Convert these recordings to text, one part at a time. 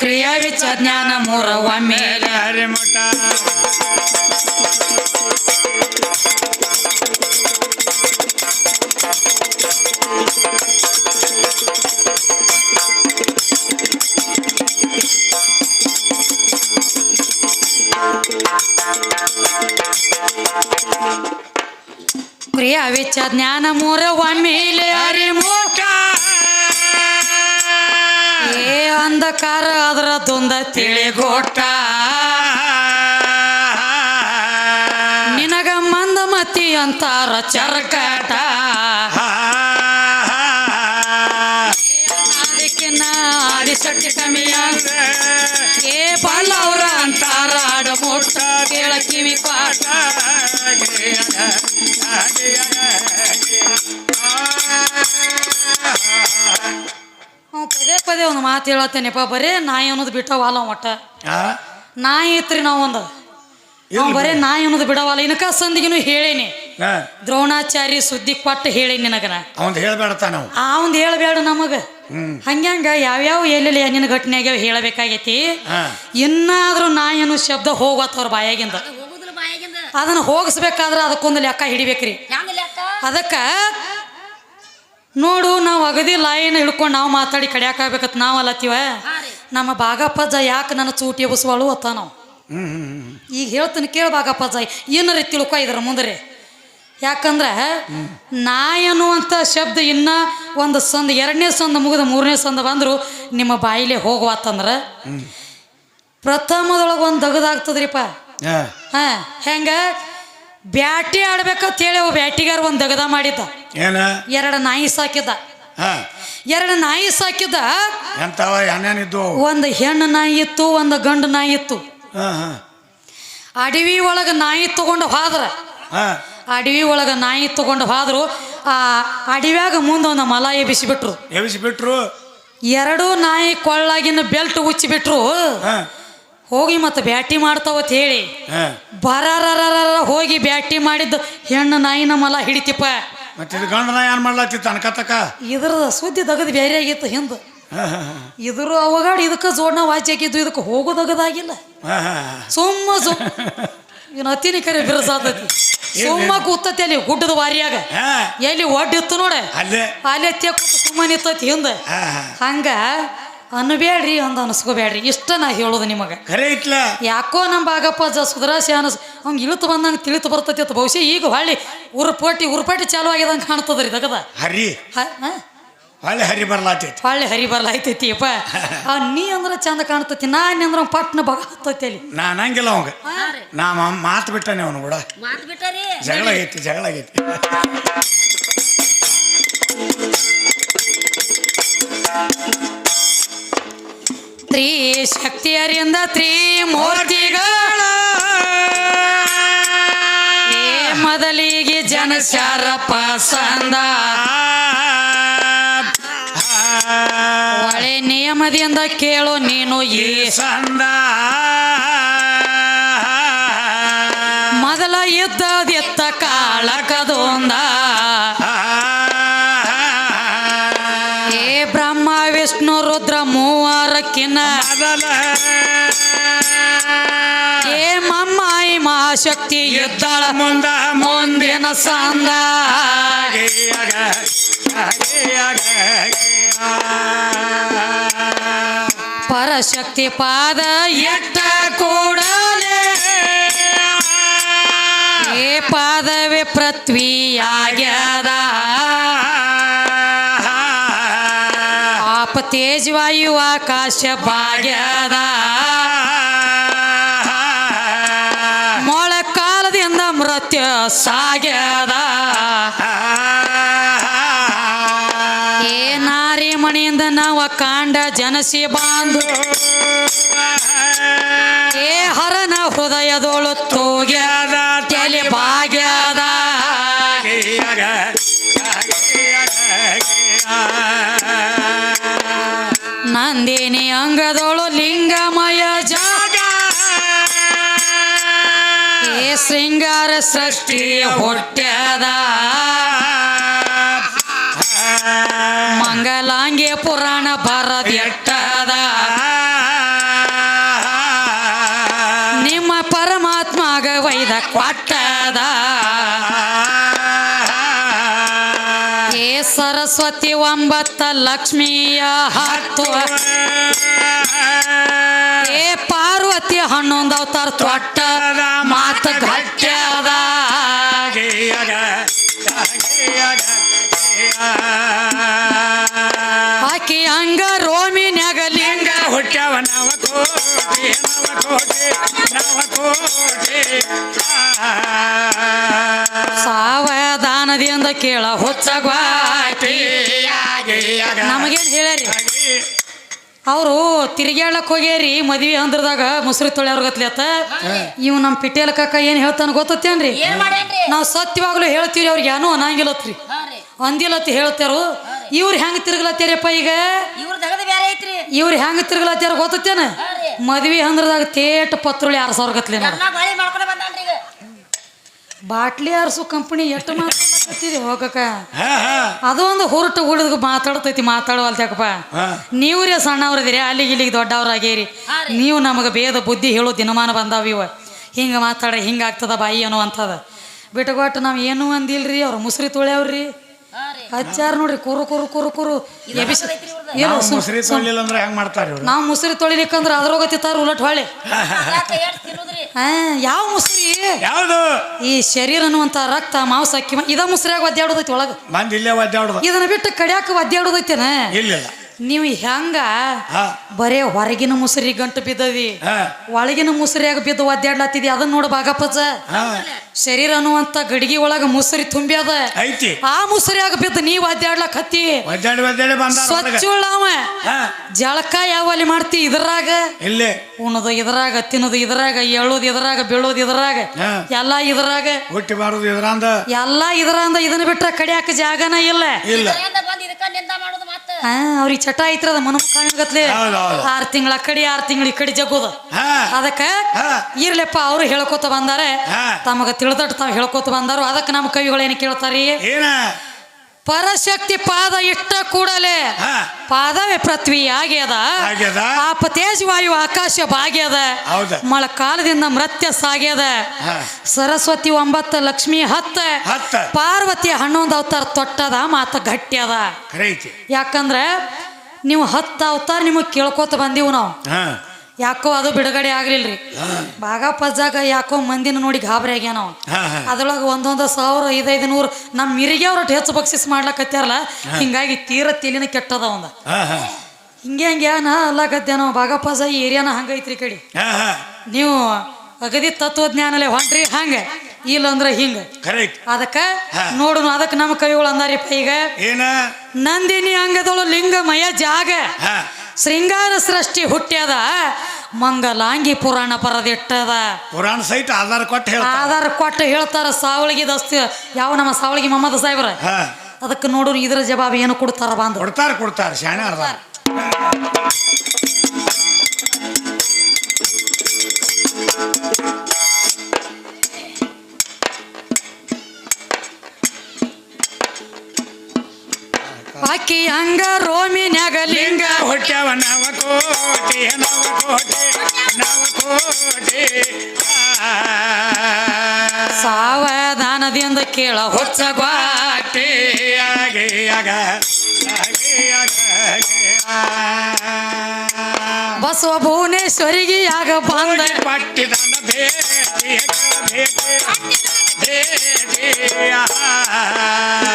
ಕ್ರಿಯಾ ವಿಚ ಜ್ಞಾನ ಮೂರ ಒಮ್ಮೆಲೆ ಹರಿಮಠ ಕ್ರಿಯಾ ವಿಚ ಜ್ಞಾನ ಮೂರ ಒಮ್ಮೆಲೆ ಹರಿಮಠ ಏ ಅಂಧಕಾರ ಅದರ ತುಂದ ತಿಳಿಗೋಟ ನಿನಗ ಮಂದ ಮತಿ ಅಂತಾರ ಚರ್ಕಟ. ಕಮ್ಮಿಯ ಏ ಬಲ್ಲವ್ರ ಅಂತಾರ ಆಡ ಮುಟ್ಟ ಕೇಳ ಕಿವಿ ಪಾಠ ಮಾತು ಹೇಳತ್ತೇನೆಪ್ಪ ಬರೇ ನಾಯಿ ಅನ್ನೋದು ಬಿಟ್ಟವಲ್ಲ ಒಟ್ಟ. ನಾಯಿ ಐತ್ರಿ ನಾವೊಂದು ಒಂದು. ನಾವು ಬರೇ ನಾಯಿ ಅನ್ನೋದು ಬಿಡವಲ್ಲ ಇನ್ಕ ಸಂದಿಗಿನೂ ಹೇಳೇನಿ. ದ್ರೋಣಾಚಾರಿ ಸುದ್ದಿ ಕೊಟ್ಟು ಹೇಳೇನಿ ನಿನಗನ. ಅವಂದು ಹೇಳಬೇಡ ನಾವು. ಅವಂದು ಹೇಳಬೇಡ ನಮಗ. ಹಂಗ್ಯಾಂಗ ಯಾವ್ಯಾವ ಎಲ್ಲೆಲ್ಲಿ ಘಟನೆ ಆಗ್ಯಾವ ಹೇಳಬೇಕಾಗೈತಿ? ಇನ್ನಾದ್ರೂ ನಾಯಿ ಅನ್ನೋ ಶಬ್ದ ಹೋಗತ್ತವ್ರ ಬಾಯಾಗಿಂದ. ಅದನ್ನ ಹೋಗಿಸ್ಬೇಕಾದ್ರೆ ಅದಕ್ಕೊಂದು ಲೆಕ್ಕ ಹಿಡಿಬೇಕ್ರಿ. ಅದಕ್ಕ ನೋಡು ನಾವು ಅಗದಿ ಲೈನ್ ಹಿಡ್ಕೊಂಡು ನಾವು ಮಾತಾಡಿ ಕಡಿಯಾಕಾಗ್ಬೇಕತ್ ನಾವು ಅಲ್ಲತ್ತೀವ? ನಮ್ಮ ಬಾಗಪ್ಪಜ್ಜ ಯಾಕೆ ನನ್ನ ಚೂಟಿ ಎಬಸುವಳು ಅತ್ತ ನಾವು? ಈಗ ಹೇಳ್ತೀನಿ ಕೇಳು ಬಾಗಪ್ಪಜ್ಜ ಏನಾರ ತಿಳ್ಕೊ ಇದ್ರ ಮುಂದೆ ಯಾಕಂದ್ರೆ ನಾಯಿ ಅನ್ನುವಂಥ ಶಬ್ದ ಇನ್ನ ಒಂದು ಸಂದ ಎರಡನೇ ಸಂದ ಮುಗಿದ ಮೂರನೇ ಸಂದ ಬಂದ್ರು ನಿಮ್ಮ ಬಾಯಿಲೆ ಹೋಗುವತ್ತಂದ್ರೆ ಪ್ರಥಮದೊಳಗೆ ಒಂದು ದಗದಾಗ್ತದ್ರಿಪ್ಪ ಹಾ ಹೆಂಗ? ಬ್ಯಾಟಿ ಆಡ್ಬೇಕಂತ ಹೇಳಿ ಅವ ಬ್ಯಾಟಿಗಾರ ಒಂದು ದಗದ ಮಾಡಿದ್ದ. ಏನ? ಎರಡು ನಾಯಿ ಸಾಕಿದ್ದ. ಹಾ. ಎರಡು ನಾಯಿ ಸಾಕಿದ್ದ. ಎಂತವ ಏನೇನಿದ್ದು ಅವು? ಒಂದು ಹೆಣ್ಣು ನಾಯಿ ಇತ್ತು ಒಂದು ಗಂಡು ನಾಯಿ ಇತ್ತು. ಹಾ ಹಾ. ಅಡವಿ ಒಳಗೆ ನಾಯಿ ತಗೊಂಡು ಹೋದ್ರ. ಹಾ. ಅಡವಿ ಒಳಗೆ ನಾಯಿ ತಗೊಂಡು ಹೋದ್ರು. ಆ ಅಡವ್ಯಾಗ ಮುಂದೆ ಒಂದು ಮಲ ಎಬ್ಬಿಸಿಬಿಟ್ರು. ಎಬ್ಬಿಸ್ಬಿಟ್ರು? ಎರಡೂ ನಾಯಿ ಕೊಳ್ಳಾಗಿನ ಬೆಲ್ಟ್ ಉಚ್ಚಿಬಿಟ್ರು. ಹಾ. ಹೋಗಿ ಮತ್ತೆ ಬ್ಯಾಟಿ ಮಾಡ್ತಾವತ್ ಹೇಳಿ. ಬರಾರ ಹೋಗಿ ಬ್ಯಾಟಿ ಮಾಡಿದ್ದು ಹೆಣ್ಣು ನಾಯಿ ಮಲ ಹಿಡಿತಿಪ್ಪ. ಮತ್ತೆ ಇದು ಗಂಡನ ಏನ್ ಮಾಡ್ಲತ್ತಿತ್ತು ಅನ್ಕತಕ ಇದ್ರ ಸುದ್ದಿ ತಗದ್ ಬೇರೆ ಆಗಿತ್ತು ಹಿಂದ. ಇದ್ರ ಅವಗಾಡ ಇದಕ್ಕೆ ಜೋಡ್ನ ವಾಚಿ ಹಾಕಿದ್ದು ಇದಕ್ಕೆ ಹೋಗೋದಗದಾಗಿಲ್ಲ ಸುಮ್ಮ ಸುಮ್ ಇನ್ನು ಅತ್ತಿನಿ ಕರೆ ಬಿರ್ಸಾತತಿ. ಸುಮ್ಮ ಕೂತತಿ ಅಲ್ಲಿ ಗುಡ್ಡದ ವಾರಿಯಾಗ. ಎಲ್ಲಿ ಒಡ್ಡಿತ್ತು ನೋಡ. ಅಲ್ಲೇ. ಅಲ್ಲಿ ಸುಮ್ಮ ನಿಂತತಿ ಹಿಂದೆ. ಹಂಗ ಅನ್ಬೇಡ್ರಿ ಅಂದ ಅನ್ಸ್ಕೋಬೇಡ್ರಿ. ಇಷ್ಟ ನಾ ಹೇಳೋದು ನಿಮಗೆ. ಖರೆ ಇಟ್ಲ ಯಾಕೋ ನಮ್ಮ ಬಾಗಪ್ಪ ಜ ಸುಧರಾಶಿ ಅನಸ್ ಅವ್ನು ಇಳಿತು ಬಂದಂಗೆ ತಿಳಿತು ಬರ್ತೈತಿ ಅಂತ ಬಹುಶಃ ಈಗ ಹೊಳ್ಳಿ ಉರುಪೋಟಿ ಉರುಪಾಟಿ ಚಾಲು ಆಗ್ಯದಂಗೆ ಕಾಣ್ತದ್ರಿ ತಗದ ಹರಿ. ಹೊಳ್ಳಿ ಹರಿ ಬರ್ಲಾತೈತಿ. ಹೊಳ್ಳಿ ಹರಿ ಬರ್ಲಾಯ್ತೈತಿ ಅಪ್ಪ ಆ ನೀ ಅಂದ್ರೆ ಚಂದ ಕಾಣ್ತೈತಿ ನಾನ್ ಅಂದ್ರೆ ಪಟ್ನ ಬಗ ಹತ್ತೈತಿ ಅಲ್ಲಿ. ನಾನು ಹಂಗಿಲ್ಲ ಅವಂಗ. ನಾ ಮಾತು ಬಿಟ್ಟಾನೆ ಅವನು ಕೂಡ. ಜಗಳ ಐತಿ ಜಗಳ ಆಗೈತಿ Thank ಶಕ್ತಿಯರಿಂದ ತ್ರೀ ಮೂರ್ತಿಗಳ. ಏ ಮೊದಲಿಗೆ ಜನಸಾರ ಪಸಂದ ಒಳ್ಳೆ ನಿಯಮದಿಂದ ಕೇಳು ನೀನು ಈ ಸಂದ. ಮೊದಲ ಇದ್ದದೆತ್ತ ಕಾಳಕದೊಂದ. ಏ ಬ್ರಹ್ಮ ವಿಷ್ಣು ರುದ್ರ ಮೂವರಕ್ಕಿನ್ನ ಮೊದಲ ಏ ಮಮ್ಮಾಯಿ ಮಹಾಶಕ್ತಿ ಎದ್ದಾಳ ಮುಂದ ಮುಂದಿನ ಸಂದ. ಪರಶಕ್ತಿ ಪಾದ ಎಟ್ಟ ಕೂಡಲೇ. ಏ ಪಾದವೇ ಪೃಥ್ವಿಯಾಗ್ಯದ. ತೇಜವಾಯು ಆಕಾಶ ಭಾಗ್ಯದ ಮೊಳಕಾಲದಿಂದ ಮೃತ್ಯ ಸಾಗ್ಯದ. ಏ ನಾರಿ ಮಣಿಯಿಂದ ನಾವು ಕಾಂಡ ಜನಸಿ ಬಾಂಧು ಏ ಹರನ ಹೃದಯದೊಳು ತೂಗ್ಯದ ಶೃಂಗಾರ ಸೃಷ್ಟಿ ಹೊಟ್ಟದ ಮಂಗಲಾಂಗೆ ಪುರಾಣ ಬರದ ಎಟ್ಟದ ನಿಮ್ಮ ಪರಮಾತ್ಮಗ ವೈದ ಕೊಟ್ಟದ. ಸರಸ್ವತಿ ಒಂಬತ್ತ ಲಕ್ಷ್ಮಿಯ ಹತ್ತು. ಏ ಪಾರ್ವತಿ ಹನ್ನೊಂದು ಅವತಾರ ತೊಟ್ಟ. ಸಾವಧಾನದಿಂದ ಕೇಳ ಹುಚ್ಚಗ್ವಾಟಿ ನಮಗೇನು ಹೇಳ್ಯಾರಿ? ಅವರು ತಿರುಗಾಡಕ್ ಹೋಗ್ಯಾರಿ ಮದ್ವಿ ಅಂದ್ರದಾಗ ಮುಸ್ರಿ ತೊಳ್ಯಾರ್ಗತ್ಲಿ ಅತ್ತ. ಇವ್ ನಮ್ಮ ಪಿಟೇಲ್ ಕಾಕ ಏನು ಹೇಳ್ತಾನ ಗೊತ್ತೇನ್ರಿ ನಾವು ಸತ್ಯವಾಗ್ಲೂ ಹೇಳ್ತೀವಿ ಅವ್ರಿಗೆ ಏನೋ ಅನ್ನಂಗಿಲ್ಲತ್ರಿ ಅಂದಿಲ್ಲತ್ತಿ ಹೇಳ್ತಾರು. ಇವ್ರು ಹೆಂಗ್ ತಿರುಗ್ಲತ್ತೀರಪ್ಪ ಈಗ? ಇವ್ರ ಹೆಂಗ್ ತಿರುಗ್ಲತ್ತಾರ ಗೊತ್ತೇನ ಮದ್ವೆ ಅಂದ್ರದಾಗ ತೇಟ್ ಪತ್ರುಳಿ ಆರು ಸಾವಿರ ಗತ್ಲಿ ನೋಡು ಎಲ್ಲ ಬಾಳಿ ಮಾಡ್ಕೊಂಡು ಬಂದಾನ್ರಿ ಈಗ ಬಾಟ್ಲಿ ಆರ್ಸು ಕಂಪನಿ ಎಷ್ಟು ಮಾತಾಡಕತ್ತೀರಿ ಹೋಗಕ ಹಾ ಹಾ. ಅದು ಒಂದು ಹುರುಟು ಹುಡುಗ ಮಾತಾಡ್ತೈತಿ ಮಾತಾಡುವಲ್ತ್ಯಾಕಪ್ಪ ನೀವು ರೀ ಸಣ್ಣವ್ರದಿರಿ ಅಲ್ಲಿಗೆ ಇಲ್ಲಿಗೆ ದೊಡ್ಡವ್ರಾಗೇರಿ. ಆಗೇರಿ ನೀವು ನಮಗೆ ಭೇದ ಬುದ್ಧಿ ಹೇಳೋ ದಿನಮಾನ ಬಂದಾವ ಇವ. ಹಿಂಗೆ ಮಾತಾಡ್ರಿ ಹಿಂಗೆ ಆಗ್ತದ ಬಾಯಿ ಅನ್ನೋ ಅಂತದ ಬಿಟ್ಟುಕೊಟ್ಟು ನಾವು ಏನೂ ಅಂದಿಲ್ರಿ ಅವ್ರು ಮುಸ್ರಿ ತುಳ್ಯಾವ್ರಿ. ಹಚ್ಚಾರ ನೋಡ್ರಿ ಕುರು ಕುರು ಕುರು ಕುರು. ಏನು ತೊಳಿಲಿಲ್ಲ ಅಂದ್ರೆ ಹೆಂಗ್ ಮಾಡ್ತಾರೆ ಇವ್ರು? ನಾವು ಮುಸ್ರಿ ತೊಳಿಲಿಕ್ಕಂದ್ರೆ ಅದ್ರೋಗತ್ತಿತ್ತಾರ ಉಲಟ್ ಹೊಳೆ ಹಾ ಯಾವ ಮುಸ್ರಿ? ಯಾವುದು? ಈ ಶರೀರ ಅನ್ನುವಂತ ರಕ್ತ ಮಾಂಸ ಅಕ್ಕಿ ಇದ ಮುಸ್ರಿಯಾಗ ಒದ್ದಾಡೋದೈತಿ ಒಳಗ. ಬಂದ್ ಇಲ್ಲೇ ಒದ್ದಾಡ್ದ ಇದನ್ನ ಬಿಟ್ಟು ಕಡಿಯಾಕ ಒದ್ದಾಡೋದೈತೇನ ಇಲ್ಲಿಲ್ಲ. ನೀವು ಹೆಂಗ ಬರೇ ಹೊರಗಿನ ಮುಸರಿ ಗಂಟು ಬಿದ್ದವಿ ಒಳಗಿನ ಮುಸುರಿಯಾಗ ಬಿದ್ದು ಒದ್ದಾಡ್ಲತ್ತಿದ್ವಿ ಅದನ್ನ ನೋಡ ಬಾಗಪ್ಪಜ್ಜ. ಹಾ. ಶರೀರ ಅನ್ನುವಂತ ಗಡಿಗೆ ಒಳಗ ಮುಸುರಿ ತುಂಬಿಯದ. ಐತಿ. ಆ ಮುಸುರಿಯಾಗ ಬಿದ್ದು ನೀವ್ ಒದ್ದಾಡ್ಲಕ್ ಹತ್ತಿ ಒದ್ದಾಡಿ ಒದ್ದಾಡಿ ಬಂದ ಸ್ವಚ್ಛುಳ್ಳ ಜಳಕ ಯಾವಲ್ಲಿ ಮಾಡ್ತಿ ಇದ್ರಾಗ? ಇಲ್ಲೇ. ಉಣದು ಇದ್ರಾಗ ತಿನ್ನೋದು ಇದ್ರಾಗ ಎಳ್ಳೋದು ಇದ್ರಾಗ ಬೀಳೋದು ಇದ್ರಾಗ. ಎಲ್ಲಾ ಇದ್ರಾಗ. ಹುಟ್ಟಿ ಮಾಡೋದು ಇದ್ರಂದ. ಎಲ್ಲಾ ಇದ್ರಂದ ಇದನ್ನ ಬಿಟ್ರೆ ಕಡಿಯಾಕ ಜಾಗನ ಇಲ್ಲ. ಇಲ್ಲ. ಹಾ ಅವ್ರಿಗೆ ಚಟ ಐತ್ರ ಮನ ಕಾಣಗತ್ಲೆ ಹೌದು, ಹೌದು. ಆರ್ ತಿಂಗಳ ಕಡಿ ಆರ್ ತಿಂಗಳ ಈ ಕಡೆ ಜಗೋದ ಹಾ. ಅದಕ್ಕ ಇರ್ಲಪ್ಪ ಇರ್ಲೆಪ್ಪ ಅವ್ರು ಹೇಳ್ಕೊತ ಬಂದಾರೆ. ತಮಗ ತಿಳಿದಟ್ಟು ತಾವ್ ಹೇಳ್ಕೊತ ಬಂದಾರು. ಅದಕ್ಕೆ ನಮ್ಮ ಕವಿಗಳು ಏನ್ ಕೇಳ್ತಾರಿ? ಏನ? ಪರಶಕ್ತಿ ಪಾದ ಇಟ್ಟ ಕೂಡಲೇ ಪಾದವೇ ಪೃಥ್ವಿ ಆಗ್ಯದ. ಪಾಪ ತೇಜವಾಯು ಆಕಾಶ ಆಗ್ಯದ ಮಳೆ ಕಾಲದಿಂದ ಮೃತ್ಯ ಸಾಗ್ಯದ. ಸರಸ್ವತಿ ಒಂಬತ್ತ ಲಕ್ಷ್ಮಿ ಹತ್ತ. ಪಾರ್ವತಿ ಹನ್ನೊಂದು ಅವತಾರ ತೊಟ್ಟದ ಮಾತ ಗಟ್ಟ್ಯದ ಯಾಕಂದ್ರೆ ನೀವು ಹತ್ತು ಅವತಾರ ನಿಮಗೆ ಕೇಳ್ಕೊತ ಬಂದೀವಿ ನಾವು. ಯಾಕೋ ಅದು ಬಿಡುಗಡೆ ಆಗ್ಲಿಲ್ರಿ. ಭಾಗ ಪಜ್ಜಾಗ ಯಾಕೋ ಮಂದಿನ ನೋಡಿ ಗಾಬರಿ ಆಗ್ಯಾನ ಅದ್ರೊಳಗ ಒಂದೊಂದು ಸಾವಿರ ಐದೈದು ನೂರು ನಮ್ಮ ಮಿರಿಗೆ ಅವ್ರಟ್ಟು ಹೆಚ್ಚು ಬಕ್ಷಿಸ್ ಮಾಡ್ಲಕತ್ಯಾರಲ್ಲ ಹಿಂಗಾಗಿ ತೀರ ತೆಲಿನ ಕೆಟ್ಟದ ಒಂದ ಹಿಂಗೆ ಹಂಗೆ ನಾ ಅಲ್ಲಕತ್ಯ ನಾವು ಬಾಗಪ್ಪಜ ಈ ಏರಿಯಾನ ಹಂಗೈತ್ರಿ ಕಡಿ. ನೀವು ಅಗದಿ ತತ್ವಜ್ಞಾನಲೇ ಹೊಂಟ್ರಿ ಹಂಗೆ. ಇಲ್ಲಂದ್ರೆ ಹಿಂಗ. ಅದಕ್ಕ ನೋಡುನು ಅದಕ್ಕೆ ನೋಡು ಅದಕ್ಕೆ ನಮ್ಮ ಕವಿಗಳು ಅಂದಾರಿಪ್ಪ ಈಗ. ನಂದಿನಿ ಅಂಗದಳು ಲಿಂಗಮಯ ಜಾಗ. ಹಾ. ಶೃಂಗಾರ ಸೃಷ್ಟಿ ಹುಟ್ಟ್ಯದ ಮಂಗಲಾಂಗಿ ಪುರಾಣ ಬರದಿಟ್ಟದ ಪುರಾಣ ಸಹಿತ ಆಧಾರ ಕೊಟ್ಟು ಹೇಳ ಆಧಾರ ಕೊಟ್ಟು ಹೇಳ್ತಾರ ಸಾವಳಿಗೆ ದಸ್ತಿ ಯಾವ ನಮ್ಮ ಸಾವಳಿಗೆ ಮಮ್ಮದ ಸಾಹೇಬ್ರ? ಅದಕ್ಕೆ ನೋಡು ಇದ್ರ ಜವಾಬ್ ಏನು ಕೊಡ್ತಾರ ಬಂದು? ಕೊಡ್ತಾರ ಕೊಡ್ತಾರ ಶಾಣೆ ಅರ್ಧ ಹಂಗ ರೋಮಿನ್ಯಾಗ ಲಿಂಗ ಹೊಟ್ಟವ ನವ ಕೋಟಿ ನವ ಕೋಟಿ ನವ ಕೋಟಿ. ಸಾವಧಾನದಿಂದ ಕೇಳ ಹೊಚ್ಚ ಆ. ಬಸವ ಭುವನೇಶ್ವರಿಗೆ ಆಗ ಬಂದ ಪಟ್ಟಿದ ಭೇಟಿ ಭೇಟಿ ಭೇಟಿ ಆ. ತಾಯಿ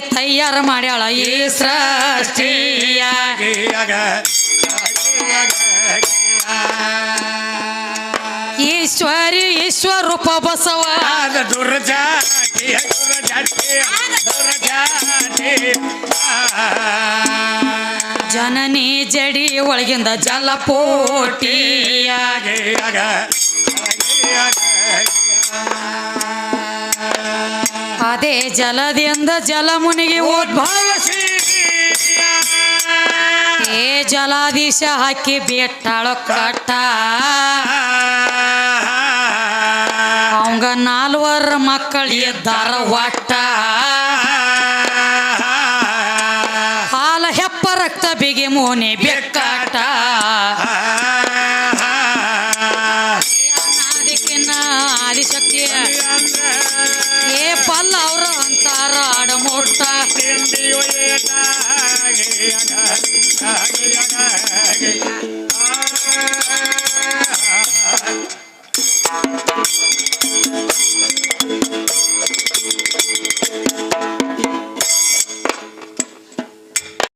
ತಯ್ಯಾರ ಮಾಡ್ಯಾಳ ಈ ಸೃಷ್ಟಿಯ ಆಗಿ ಆಗ ಆಗಿ ಆಗ ಆ. ಈಶ್ವರಿ ಈಶ್ವರೂಪ ಬಸವ ದುರ್ಜಾತಿ. ಜನನಿ ಜಡಿ ಒಳಗಿಂದ ಜಲಪೋಟಿ ಅದೇ ಜಲದಿಂದ ಜಲ ಮುನಿಗೆ ಏ ಜಲಾದೀಶ ಹಾಕಿ ಬೆಟ್ಟಳ ಕಟ್ಟ. ಅವಂಗ ನಾಲ್ವರ ಮಕ್ಕಳು ಎದ್ದಾರ ಒಟ್ಟ ಹಾಲ ಹೆಪ್ಪ ರಕ್ತ ಬಿಗಿ ಮೋನೆ ಬೆಕ್ಕಾಟ. ಅದಕ್ಕಿನ್ನ